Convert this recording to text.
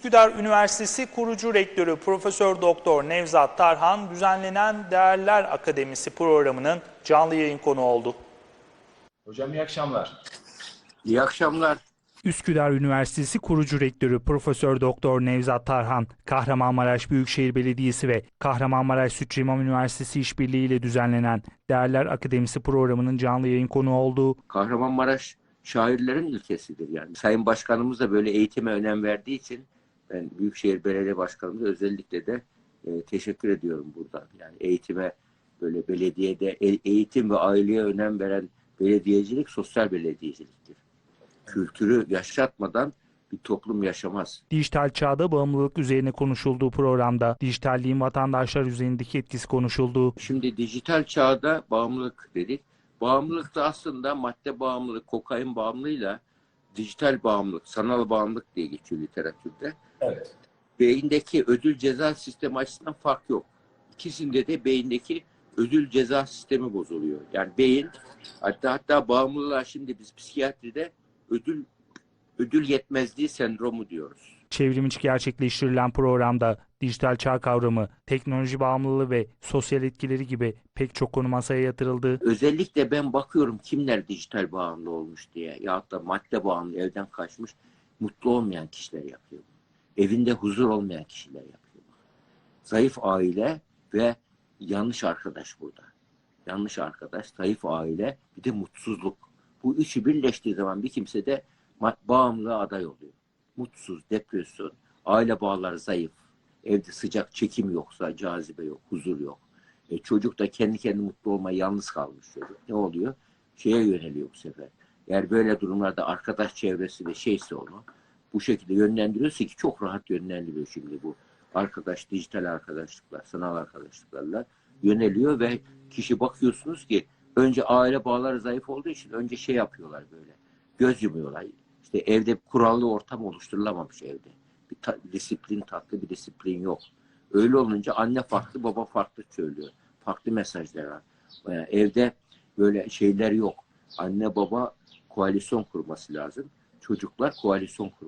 Üsküdar Üniversitesi kurucu rektörü Profesör Doktor Nevzat Tarhan düzenlenen Değerler Akademisi programının canlı yayın konu oldu. Hocam iyi akşamlar. İyi akşamlar. Üsküdar Üniversitesi kurucu rektörü Profesör Doktor Nevzat Tarhan, Kahramanmaraş Büyükşehir Belediyesi ve Kahramanmaraş Sütçü İmam Üniversitesi işbirliğiyle düzenlenen Değerler Akademisi programının canlı yayın konu oldu. Kahramanmaraş şairlerin ülkesidir yani. Sayın Başkanımız da böyle eğitime önem verdiği için ben Büyükşehir Belediye Başkanımıza özellikle de e, teşekkür ediyorum buradan. Yani eğitime böyle belediyede e- eğitim ve aileye önem veren belediyecilik sosyal belediyeciliktir. Kültürü yaşatmadan bir toplum yaşamaz. Dijital çağda bağımlılık üzerine konuşulduğu programda dijitalliğin vatandaşlar üzerindeki etkisi konuşuldu. Şimdi dijital çağda bağımlılık dedik. Bağımlılık da aslında madde bağımlılık, kokain bağımlılığıyla dijital bağımlılık, sanal bağımlılık diye geçiyor literatürde. Evet. Beyindeki ödül ceza sistemi açısından fark yok. İkisinde de beyindeki ödül ceza sistemi bozuluyor. Yani beyin hatta hatta bağımlılığa şimdi biz psikiyatride ödül ödül yetmezliği sendromu diyoruz. Çevrim içi gerçekleştirilen programda dijital çağ kavramı, teknoloji bağımlılığı ve sosyal etkileri gibi pek çok konu masaya yatırıldı. Özellikle ben bakıyorum kimler dijital bağımlı olmuş diye ya da madde bağımlı evden kaçmış mutlu olmayan kişiler yapıyor. Evinde huzur olmayan kişiler yapıyor. Zayıf aile ve yanlış arkadaş burada. Yanlış arkadaş, zayıf aile bir de mutsuzluk. Bu üçü birleştiği zaman bir kimse de bağımlılığa aday oluyor. Mutsuz, depresyon, aile bağları zayıf, evde sıcak çekim yoksa, cazibe yok, huzur yok. E, çocuk da kendi kendine mutlu olmaya yalnız kalmış çocuk. Ne oluyor? Şeye yöneliyor bu sefer. Eğer böyle durumlarda arkadaş çevresi de şeyse onu bu şekilde yönlendiriyorsa ki çok rahat yönlendiriyor şimdi bu arkadaş, dijital arkadaşlıklar, sanal arkadaşlıklarla yöneliyor ve kişi bakıyorsunuz ki önce aile bağları zayıf olduğu için önce şey yapıyorlar böyle. Göz yumuyorlar. İşte evde kurallı ortam oluşturulamamış evde. Bir ta- disiplin, tatlı bir disiplin yok. Öyle olunca anne farklı, baba farklı söylüyor. Farklı mesajlar var. Yani evde böyle şeyler yok. Anne baba koalisyon kurması lazım. Çocuklar koalisyon kurması